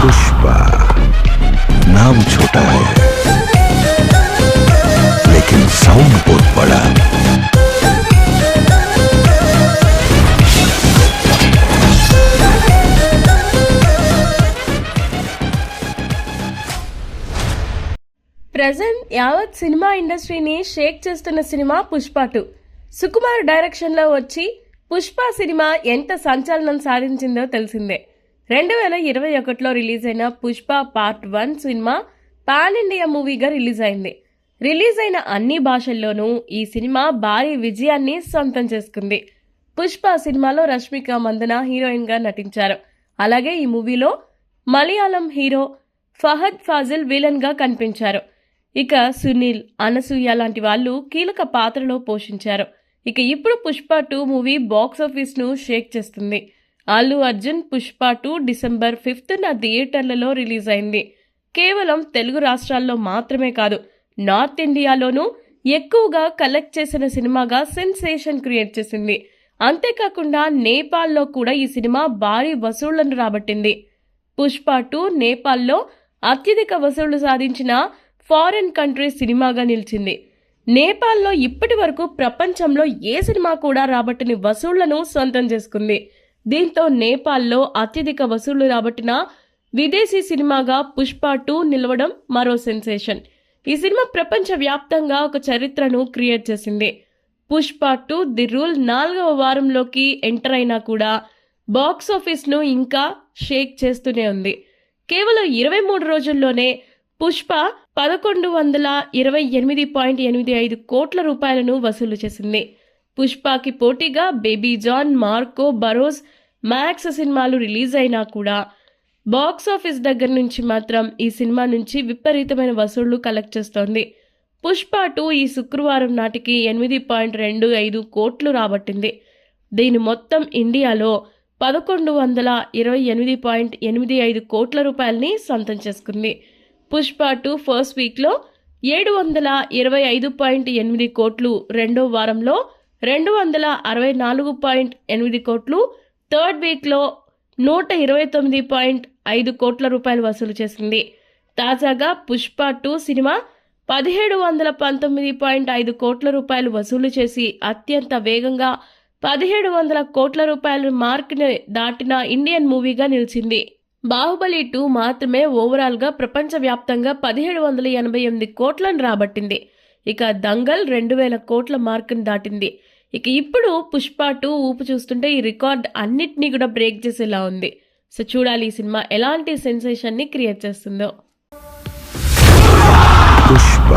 पुष्पा नाम छोटा है लेकिन साउंड बहुत बड़ा ప్రజెంట్ యావత్ సినిమా ఇండస్ట్రీని షేక్ చేస్తున్న సినిమా పుష్ప టూ సుకుమార్ డైరెక్షన్లో వచ్చి పుష్ప సినిమా ఎంత సంచలనం సాధించిందో తెలిసిందే రెండు వేల ఇరవై ఒకటిలో రిలీజ్ అయిన Pushpa part one cinema pan India మూవీగా release అయింది రిలీజ్ అయిన అన్ని భాషల్లోనూ ఈ సినిమా భారీ విజయాన్ని సొంతం చేసుకుంది. పుష్ప సినిమాలో రష్మిక మందన హీరోయిన్గా నటించారు. అలాగే ఈ మూవీలో మలయాళం హీరో ఫహద్ ఫాజిల్ విలన్గా కనిపించారు. ఇక సునీల్ అనసూయ లాంటి వాళ్ళు కీలక పాత్రలో పోషించారు. ఇక ఇప్పుడు Pushpa two movie box shake చేస్తుంది. అల్లు అర్జున్ పుష్ప టూ డిసెంబర్ ఫిఫ్త్న థియేటర్లలో రిలీజ్ అయింది. కేవలం తెలుగు రాష్ట్రాల్లో మాత్రమే కాదు నార్త్ ఇండియాలోనూ ఎక్కువగా కలెక్ట్ చేసిన సినిమాగా సెన్సేషన్ క్రియేట్ చేసింది. అంతేకాకుండా నేపాల్లో కూడా ఈ సినిమా భారీ వసూళ్ళను రాబట్టింది. పుష్ప టూ నేపాల్లో అత్యధిక వసూళ్ళు సాధించిన ఫారిన్ కంట్రీ సినిమాగా నిలిచింది. నేపాల్లో ఇప్పటి వరకు ప్రపంచంలో ఏ సినిమా కూడా రాబట్టిన వసూళ్ళను సొంతం చేసుకుంది. దీంతో నేపాల్లో అత్యధిక వసూళ్ళు రాబట్టిన విదేశీ సినిమాగా పుష్ప టూ నిలవడం మరో సెన్సేషన్. ఈ సినిమా ప్రపంచ వ్యాప్తంగా ఒక చరిత్రను క్రియేట్ చేసింది. పుష్ప టూ ది రూల్ నాలుగవ వారంలోకి ఎంటర్ అయినా కూడా బాక్స్ ఆఫీస్ను ఇంకా షేక్ చేస్తూనే ఉంది. కేవలం ఇరవై మూడు రోజుల్లోనే పుష్ప పదకొండు వందల ఇరవై ఎనిమిది పాయింట్ ఎనిమిది ఐదు కోట్ల రూపాయలను వసూలు చేసింది. పుష్పకి పోటీగా Baby John Marco Barroz Max సినిమాలు రిలీజ్ అయినా కూడా. బాక్స్ ఆఫీస్ దగ్గర నుంచి మాత్రం ఈ సినిమా నుంచి విపరీతమైన వసూళ్ళు కలెక్ట్ చేస్తోంది. పుష్ప టూ ఈ శుక్రవారం నాటికి ఎనిమిది పాయింట్ రెండు ఐదు కోట్లు రాబట్టింది. దీని మొత్తం ఇండియాలో పదకొండు వందల ఇరవై ఎనిమిది పాయింట్ ఎనిమిది ఐదు కోట్ల రూపాయలని సొంతం చేసుకుంది. పుష్ప టూ ఫస్ట్ వీక్లో ఏడు వందల ఇరవై ఐదు పాయింట్ ఎనిమిది కోట్లు రెండో వారంలో రెండు వందల అరవై నాలుగు పాయింట్ ఎనిమిది కోట్లు. థర్డ్ వీక్లో నూట ఇరవై తొమ్మిది పాయింట్ ఐదు కోట్ల రూపాయలు వసూలు చేసింది. తాజాగా పుష్ప టూ సినిమా పదిహేడు వందల పంతొమ్మిది పాయింట్ ఐదు కోట్ల రూపాయలు వసూలు చేసి అత్యంత వేగంగా పదిహేడు వందల కోట్ల రూపాయల మార్క్ని దాటిన ఇండియన్ మూవీగా నిలిచింది. బాహుబలి టూ మాత్రమే ఓవరాల్గా ప్రపంచవ్యాప్తంగా పదిహేడు వందల ఎనభై ఎనిమిది కోట్లను రాబట్టింది. ఇక దంగల్ రెండు వేల కోట్ల మార్కును దాటింది. ఇక ఇప్పుడు పుష్ప టూ ఊపు చూస్తుంటే ఈ రికార్డ్ అన్నిటినీ కూడా బ్రేక్ చేసేలా ఉంది. సో చూడాలి ఈ సినిమా ఎలాంటి సెన్సేషన్ని క్రియేట్ చేస్తుందో. పుష్ప